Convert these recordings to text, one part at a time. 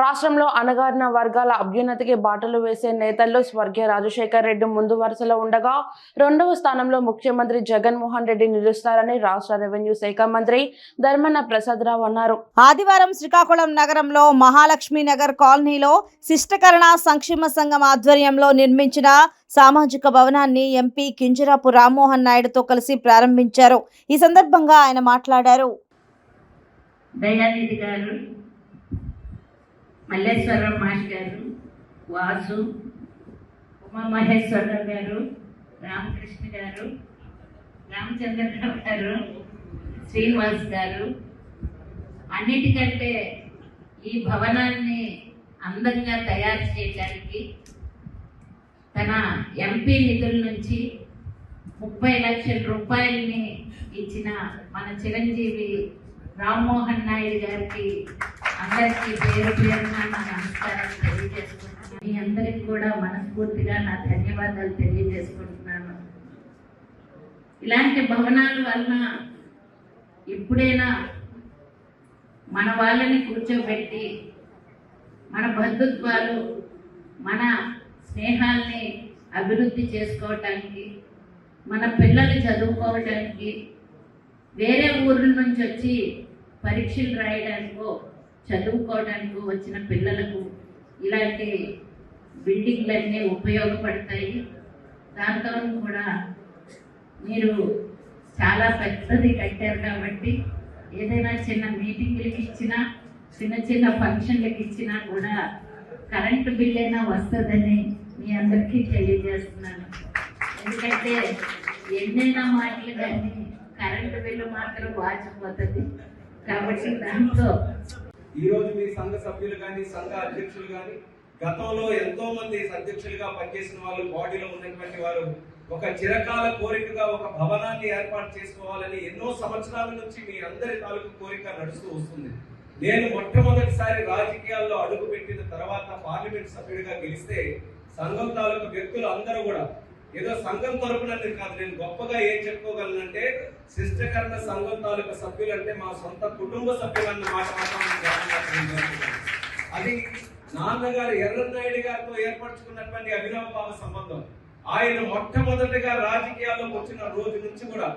రాష్ట్రంలో అణగారిన వర్గాల అభ్యున్నతికి బాటలు వేసే నేతల్లో స్వర్గీయ రాజశేఖర్ రెడ్డి ముందు వరుసలో ఉండగా రెండవ స్థానంలో ముఖ్యమంత్రి జగన్మోహన్ రెడ్డి నిలుస్తారని రాష్ట్ర రెవెన్యూ శాఖ మంత్రి ధర్మన ప్రసాదరావు అన్నారు. ఆదివారం శ్రీకాకుళం నగరంలో మహాలక్ష్మి నగర్ కాలనీలో శిష్టకరణ సంక్షేమ సంఘం ఆధ్వర్యంలో నిర్మించిన సామాజిక భవనాన్ని ఎంపీ కింజరాపు రామ్మోహన్ నాయుడుతో కలిసి ప్రారంభించారు. ఈ సందర్భంగా ఆయన మాట్లాడారు. దయానిధి గారు మల్లేశ్వరరావు మాష్ గారు వాసు ఉమామహేశ్వరరావు గారు రామకృష్ణ గారు రామచంద్రరావు గారు శ్రీనివాస్ గారు. అన్నిటికంటే ఈ భవనాన్ని అందంగా తయారు చేయడానికి తన ఎంపీ నిధుల నుంచి ముప్పై లక్షల రూపాయలని ఇచ్చిన మన చిరంజీవి రామ్మోహన్ నాయుడు గారికి అందరికీ పేరు పేరున నా నమస్కారాలు తెలియజేసుకుంటున్నాను. మీ అందరికి కూడా మనస్ఫూర్తిగా నా ధన్యవాదాలు తెలియజేసుకుంటున్నాను. ఇలాంటి భవనాల వలన ఇప్పుడైనా మన వాళ్ళని కూర్చోబెట్టి మన బంధుత్వాలు మన స్నేహాల్ని అభివృద్ధి చేసుకోవటానికి మన పిల్లలు చదువుకోవటానికి వేరే ఊర్ల నుంచి వచ్చి పరీక్షలు రాయడానికో చదువుకోవడానికి వచ్చిన పిల్లలకు ఇలాంటి బిల్డింగ్లన్నీ ఉపయోగపడతాయి. దాంతో కూడా మీరు చాలా పెద్దది కట్టారు కాబట్టి ఏదైనా చిన్న మీటింగ్లకి ఇచ్చినా చిన్న చిన్న ఫంక్షన్లకి ఇచ్చినా కూడా కరెంటు బిల్ అయినా వస్తుందని మీ అందరికీ తెలియజేస్తున్నాను. ఎందుకంటే ఎన్నైనా మాటలు కానీ కరెంటు బిల్లు మాత్రం వాచిపోతుంది కాబట్టి దాంతో ఈరోజు మీ సంఘ సభ్యులు కానీ సంఘ అధ్యక్షులు కానీ గతంలో ఎంతో మంది అధ్యక్షులుగా పనిచేసిన వాళ్ళు బాడీలో ఉన్నటువంటి వారు ఒక చిరకాల కోరికగా ఒక భవనాన్ని ఏర్పాటు చేసుకోవాలని ఎన్నో సంవత్సరాల నుంచి మీ అందరి తాలూకు కోరిక నడుస్తూ వస్తుంది. నేను మొట్టమొదటిసారి రాజకీయాల్లో అడుగు పెట్టిన తర్వాత పార్లమెంట్ సభ్యుడిగా గెలిస్తే సంఘం తాలూకు వ్యక్తులు అందరూ కూడా ఏదో సంఘం తరపున కాదు నేను గొప్పగా ఏం చెప్పుకోగలనంటే శిష్టకరణ సంఘం తాలూకా సభ్యులు అంటే మా సొంత కుటుంబ సభ్యులన్న మాట అది నాన్నగారు ఎర్రనాయుడు గారితో ఏర్పరచుకున్నటువంటి అభినవ భావ సంబంధం. ఆయన మొట్టమొదటిగా రాజకీయాల్లోకి వచ్చిన రోజు నుంచి కూడా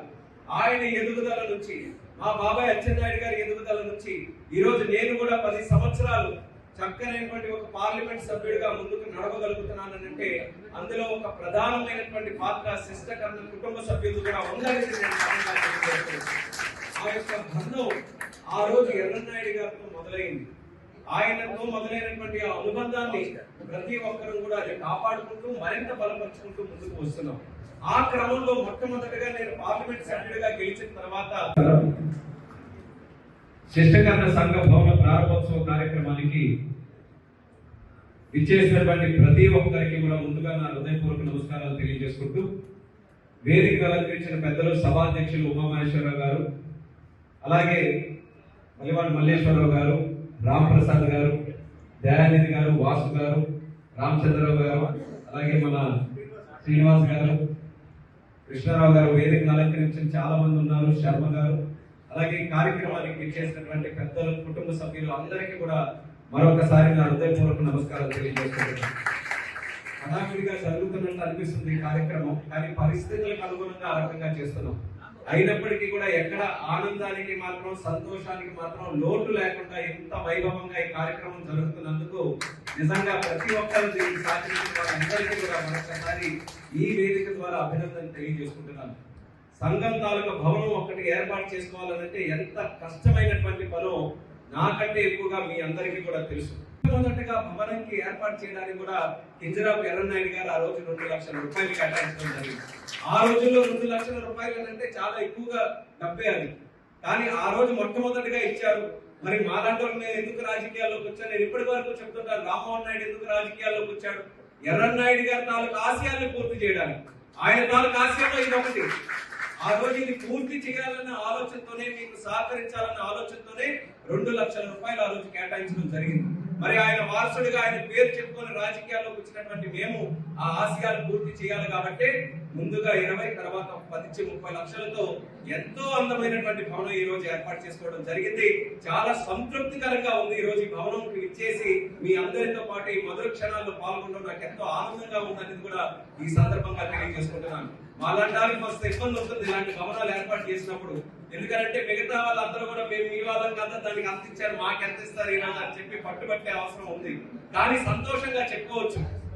ఆయన ఎదుగుదల నుంచి మా బాబాయ్ అచ్చెన్నాయుడు గారి ఎదుగుదల నుంచి ఈ రోజు నేను కూడా పది సంవత్సరాలు చక్కనైనటువంటి ఒక పార్లమెంట్ సభ్యుడిగా ముందుకు నడవగలుగుతున్నానంటే అందులో ఒక ప్రధానమైనటువంటి పాత్ర శిష్టకరణ కుటుంబ సభ్యులు కూడా ఉందని ఆ యొక్క బంధం ఆ రోజు ఎర్రనాయుడు గారితో మొదలైంది. ఆయనతో మొదలైనటువంటి ఆ అనుబంధాన్ని ప్రతి ఒక్కరూ కూడా అది కాపాడుకుంటూ మరింత బలపరుచుకుంటూ ముందుకు వస్తున్నాం. ఆ క్రమంలో మొట్టమొదటిగా నేను పార్లమెంట్ సభ్యుడిగా గెలిచిన తర్వాత శిష్టకరణ సంఘ భవన ప్రారంభోత్సవ కార్యక్రమానికి ఇచ్చేసినటువంటి ప్రతి ఒక్కరికి కూడా ముందుగా నా హృదయపూర్వక నమస్కారాలు తెలియజేసుకుంటూ వేదిక అలంకరించిన పెద్దలు సభాధ్యక్షులు ఉమామహేశ్వరరావు గారు అలాగే మలివాడి మల్లేశ్వరరావు గారు రామప్రసాద్ గారు దయానిధి గారు వాసు గారు రామచంద్రరావు గారు అలాగే మన శ్రీనివాస్ గారు కృష్ణారావు గారు వేదికను అలంకరించిన చాలా మంది ఉన్నారు. శర్మ గారు అలాగే ఈ కార్యక్రమానికి చేసినటువంటి పెద్దలు కుటుంబ సభ్యులు అందరికీ కూడా మరొకసారి నా హృదయపూర్వక నమస్కారాలు తెలియజేస్తున్నాను. హడావిడిగా జరుగుతున్నట్టు అనిపిస్తుంది ఈ కార్యక్రమం కానీ పరిస్థితులకు అనుగుణంగా ఆ రకంగా చేస్తున్నాం. అయినప్పటికీ కూడా ఎక్కడ ఆనందానికి మాత్రం సంతోషానికి మాత్రం లోటు లేకుండా ఎంత వైభవంగా ఈ కార్యక్రమం జరుగుతున్నందుకు నిజంగా ప్రతి ఒక్కరు దీన్ని సాధించిన వారందరికీ కూడా మరొకసారి ఈ వేదిక ద్వారా అభినందన తెలియజేసుకుంటున్నాను. సంఘం తాలూకా భవనం ఒకటి ఏర్పాటు చేసుకోవాలంటే ఎంత కష్టమైనటువంటి పనో నాకంటే ఎక్కువగా మీ అందరికీ కూడా తెలుసు. మొదటగా భవనంకి ఏర్పాటు చేయడానికి కూడా కింజరాపు ఎర్రనాయుడు గారు ఆ రోజు రెండు లక్షల రూపాయలు కేటాయించడం జరిగింది. ఆ రోజుల్లో రెండు లక్షల రూపాయలు అంటే చాలా ఎక్కువగా డబ్బే అది. కానీ ఆ రోజు మొట్టమొదటిగా ఇచ్చారు. మరి మాలాంటి నేను ఎందుకు రాజకీయాల్లోకి వచ్చాను? నేను ఇప్పటి వరకు చెప్తుంటాను రామ్మోహన్ నాయుడు ఎందుకు రాజకీయాల్లోకి వచ్చాడు? ఎర్రన్నాయుడు గారి తాలూకు ఆశయాన్ని పూర్తి చేయడానికి. ఆయన తాలూకు ఆశయంలో ఇది ఒకటి. ఆ రోజు ఇది పూర్తి చేయాలన్న ఆలోచనతోనే మీకు సహకరించాలన్న ఆలోచనతోనే రెండు లక్షల రూపాయలు ఆ రోజు కేటాయించడం జరిగింది. మరి ఆయన వారసుడిగా ఆయన పేరు చెప్పుకొని రాజకీయాల్లోకి వచ్చినటువంటి మేము ఆ ఆశయాలు పూర్తి చేయాలి కాబట్టి ముందుగా ఇరవై తర్వాత పది ముప్పై లక్షలతో ఎంతో అందమైనటువంటి భవనం ఈ రోజు ఏర్పాటు చేసుకోవడం జరిగింది. చాలా సంతృప్తికరంగా ఉంది ఈ రోజు ఈ భవనం ఇచ్చేసి మీ అందరితో పాటు ఈ మధుర క్షణాల్లో పాల్గొనడం నాకు ఎంతో ఆనందంగా ఉందనేది కూడా ఈ సందర్భంగా తెలియజేసుకుంటున్నాను. మాలాంటి వాళ్ళకి మస్తు ఇబ్బంది వస్తుంది ఇలాంటి భవనాలు ఏర్పాటు చేసినప్పుడు. ఎందుకంటే మిగతా వాళ్ళందరూ కూడా మేము మీ వాళ్ళం కదా దానికి అంత ఇచ్చారు మాకు ఎంత ఇస్తారు ఈరోజు అని చెప్పి పట్టుబట్టే అవసరం ఉంది. కానీ సంతోషంగా చెప్పుకోవచ్చు.